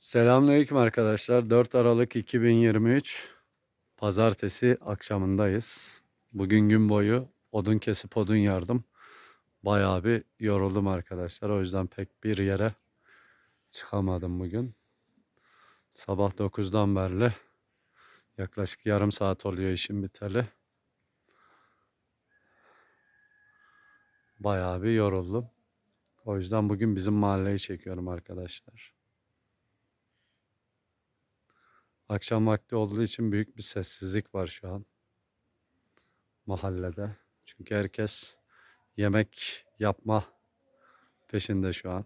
Selamünaleyküm arkadaşlar. 4 Aralık 2023 Pazartesi akşamındayız. Bugün gün boyu odun kesip odun yardım. Bayağı bir yoruldum arkadaşlar. O yüzden pek bir yere çıkamadım bugün. Sabah 9'dan beri yaklaşık yarım saat oluyor işim biteli. Bayağı bir yoruldum. O yüzden bugün bizim mahalleyi çekiyorum arkadaşlar. Akşam vakti olduğu için büyük bir sessizlik var şu an mahallede. Çünkü herkes yemek yapma peşinde şu an.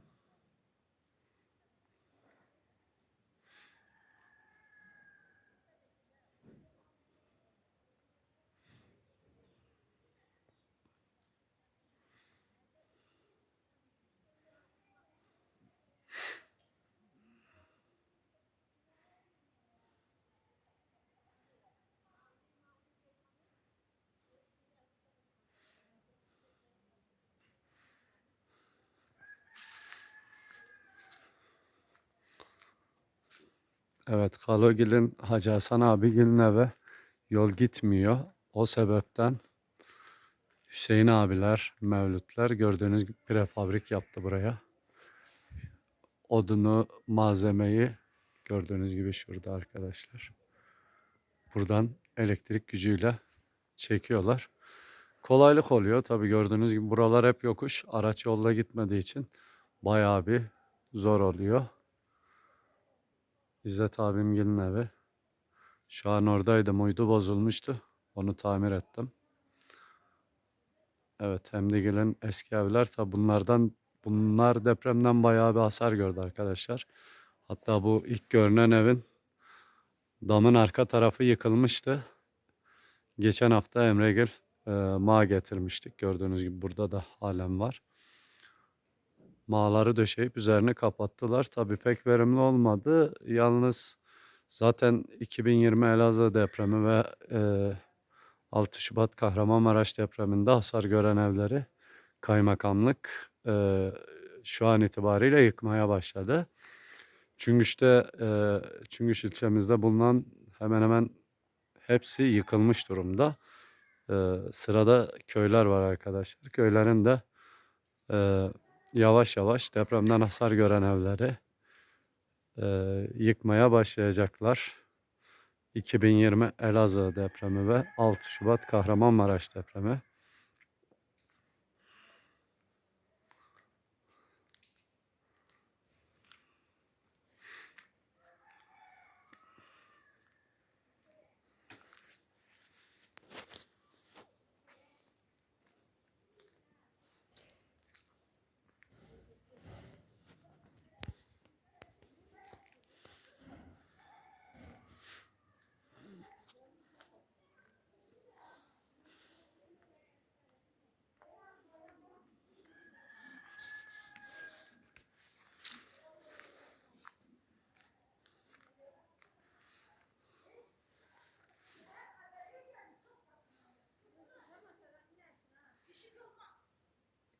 Evet, Kalogil'in Hacı Hasan abigilin eve yol gitmiyor. O sebepten Hüseyin abiler, Mevlütler gördüğünüz gibi prefabrik yaptı buraya. Odunu, malzemeyi gördüğünüz gibi şurada arkadaşlar. Buradan elektrik gücüyle çekiyorlar. Kolaylık oluyor. Tabii gördüğünüz gibi buralar hep yokuş. Araç yolda gitmediği için bayağı bir zor oluyor. İzzet abim gelin evi. Şu an oradaydım. Uydu bozulmuştu. Onu tamir ettim. Evet Hemdigil'in eski evler tabi bunlardan bunlar depremden bayağı bir hasar gördü arkadaşlar. Hatta bu ilk görünen evin damın arka tarafı yıkılmıştı. Geçen hafta Emregil e, mağ getirmiştik. Gördüğünüz gibi burada da halen var. Mağları döşeyip üzerine kapattılar. Tabi pek verimli olmadı. Yalnız zaten 2020 Elazığ depremi ve e, 6 Şubat Kahramanmaraş depreminde hasar gören evleri kaymakamlık e, şu an itibariyle yıkmaya başladı. Çüngüş'te e, Çüngüş ilçemizde bulunan hemen hemen hepsi yıkılmış durumda. E, sırada köyler var arkadaşlar. Köylerin de e, yavaş yavaş depremden hasar gören evleri e, yıkmaya başlayacaklar. 2020 Elazığ depremi ve 6 Şubat Kahramanmaraş depremi.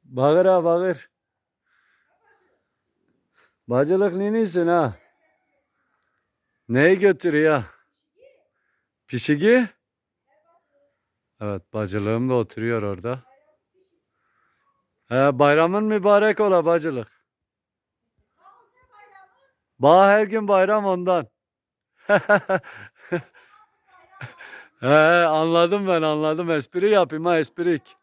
Bağır ha bağır. Bacılık ninisin ha? Neyi götürüyor? Pişigi? Evet bacılığım da oturuyor orada. He, bayramın mübarek ola bacılık. Bağ her gün bayram ondan. He, anladım ben anladım. Espri yapayım ha esprik.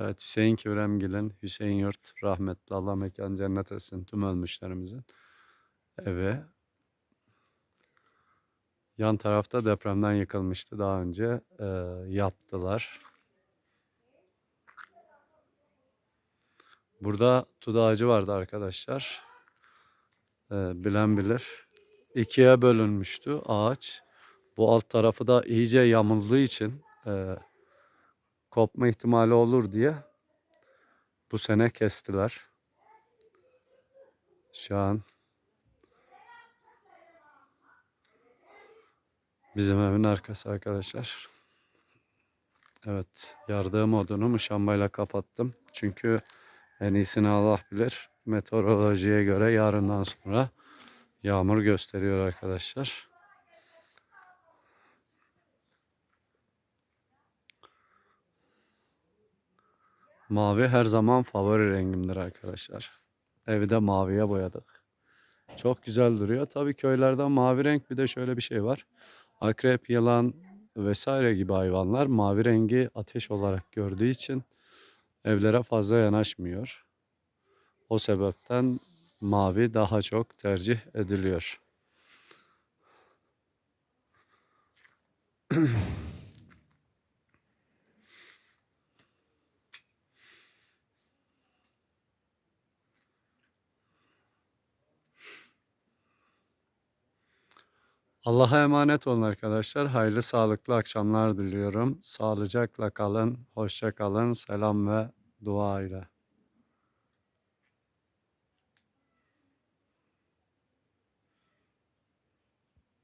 Evet Hüseyin Kivremgil'in, Hüseyin Yurt rahmetli Allah mekan cennet etsin tüm ölmüşlerimizin evi. Yan tarafta depremden yıkılmıştı daha önce e, yaptılar. Burada tut ağacı vardı arkadaşlar. E, bilen bilir. İkiye bölünmüştü ağaç. Bu alt tarafı da iyice yamulduğu için e, kopma ihtimali olur diye bu sene kestiler. Şu an bizim evin arkası arkadaşlar. Evet, yardığım odunu muşambayla kapattım. Çünkü en iyisini Allah bilir. Meteorolojiye göre yarından sonra Yağmur gösteriyor arkadaşlar. Mavi her zaman favori rengimdir arkadaşlar. Evi de maviye boyadık. Çok güzel duruyor. Tabii köylerde mavi renk bir de şöyle bir şey var. Akrep, yılan vesaire gibi hayvanlar mavi rengi ateş olarak gördüğü için evlere fazla yanaşmıyor. O sebepten mavi daha çok tercih ediliyor. Allah'a emanet olun arkadaşlar. Hayırlı sağlıklı akşamlar diliyorum. Sağlıcakla kalın, hoşça kalın. Selam ve dua ile.